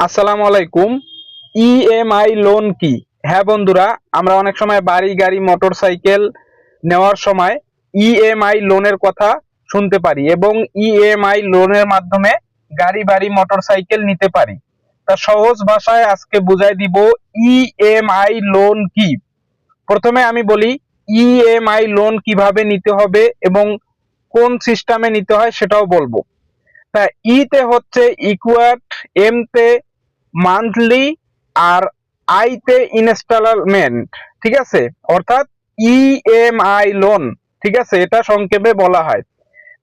আসসালামু আলাইকুম। EMI loan কি? হ্যাঁ বন্ধুরা, আমরা অনেক সময় বাড়ি, গাড়ি মোটর সাইকেল নেওয়ার সময় ইএমআই লোনের কথা শুনতে পারি এবং ইএমআই লোনের মাধ্যমে গাড়ি, বাড়ি মোটর সাইকেল নিতে পারি। তা সহজ ভাষায় আজকে বুঝাই দিব ইএমআই লোন কি। প্রথমে আমি বলি ইএমআই লোন কীভাবে নিতে হবে এবং কোন সিস্টেমে নিতে হয় সেটাও বলব। তা ইতে হচ্ছে ইকুয়াট এম তে মান্থলি আর আইতে ইনস্টলমেন্ট ঠিক আছে? অর্থাৎ ইএমআই লোন ঠিক আছে? এটা সংক্ষেপে বলা হয়।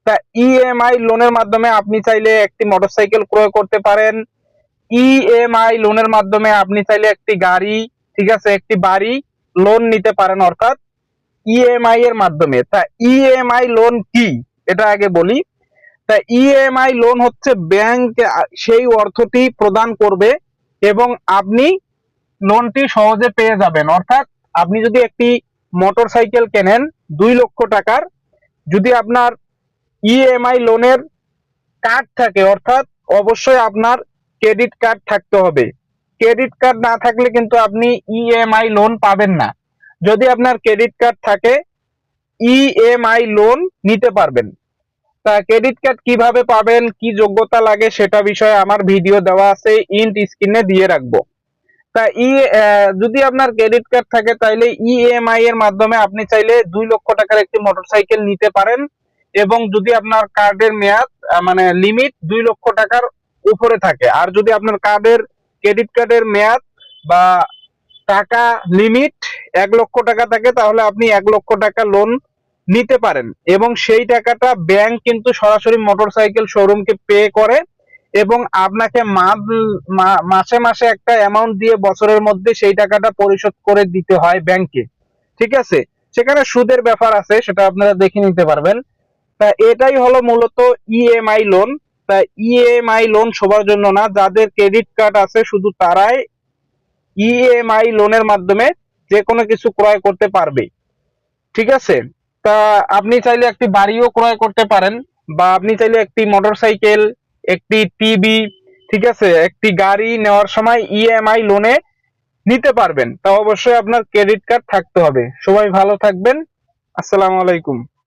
তা ইএমআই লোনের মাধ্যমে আপনি চাইলে একটি মোটরসাইকেল ক্রয় করতে পারেন। ইএমআই লোনের মাধ্যমে আপনি চাইলে একটি গাড়ি, ঠিক আছে? একটি বাড়ি লোন নিতে পারেন, অর্থাৎ ইএমআই এর মাধ্যমে। তা ইএমআই লোন কি? এটা আগে বলি। তা ইএমআই লোন হচ্ছে ব্যাংক সেই অর্থটি প্রদান করবে এবং আপনি লোনটি সহজে পেয়ে যাবেন। অর্থাৎ আপনি যদি একটি মোটর সাইকেল কেনেন দুই লক্ষ টাকার, যদি আপনার ইএমআই লোনের কার্ড থাকে, অর্থাৎ অবশ্যই আপনার ক্রেডিট কার্ড থাকতে হবে। ক্রেডিট কার্ড না থাকলে কিন্তু আপনি ইএমআই লোন পাবেন না। যদি আপনার ক্রেডিট কার্ড থাকে ইএমআই লোন নিতে পারবেন। তা ক্রেডিট কার্ড কীভাবে পাবেন, কি যোগ্যতা লাগে সেটা বিষয়ে আমার ভিডিও দেওয়া আছে ইন্ট স্ক্রিনে দিয়ে রাখব। তা ই যদি আপনার ক্রেডিট কার্ড থাকে তাহলে ইএমআই এর মাধ্যমে আপনি চাইলে দুই লক্ষ টাকার একটি মোটরসাইকেল নিতে পারেন এবং যদি আপনার কার্ডের মেয়াদ মানে লিমিট দুই লক্ষ টাকার উপরে থাকে। আর যদি আপনার কার্ডের ক্রেডিট কার্ডের মেয়াদ বা টাকা লিমিট এক লক্ষ টাকা থাকে, তাহলে আপনি এক লক্ষ টাকা লোন নিতে পারেন। এবং সেই টাকাটা ব্যাংক কিন্তু সরাসরি মোটরসাইকেল শোরুমকে পে করে এবং আপনাকে মাসে মাসে একটা অ্যামাউন্ট দিয়ে বছরের মধ্যে সেই টাকাটা পরিশোধ করে দিতে হয় ব্যাংকে ঠিক আছে? সেখানে সুদের ব্যাপার আছে, সেটা আপনারা দেখে নিতে পারবেন। তা এটাই হলো মূলত ইএমআই লোন তা ইএমআই লোন সবার জন্য না, যাদের ক্রেডিট কার্ড আছে শুধু তারাই ইএমআই লোনের মাধ্যমে যে কোনো কিছু ক্রয় করতে পারবে। ঠিক আছে? তা আপনি চাইলে একটি বাড়িও ক্রয় করতে পারেন বা আপনি চাইলে একটি মোটরসাইকেল একটি টিভি ঠিক আছে, একটি গাড়ি নেওয়ার সময় ইএমআই লোনে নিতে পারবেন। তা অবশ্যই আপনার ক্রেডিট কার্ড থাকতে হবে। সবাই ভালো থাকবেন। আসসালামু আলাইকুম।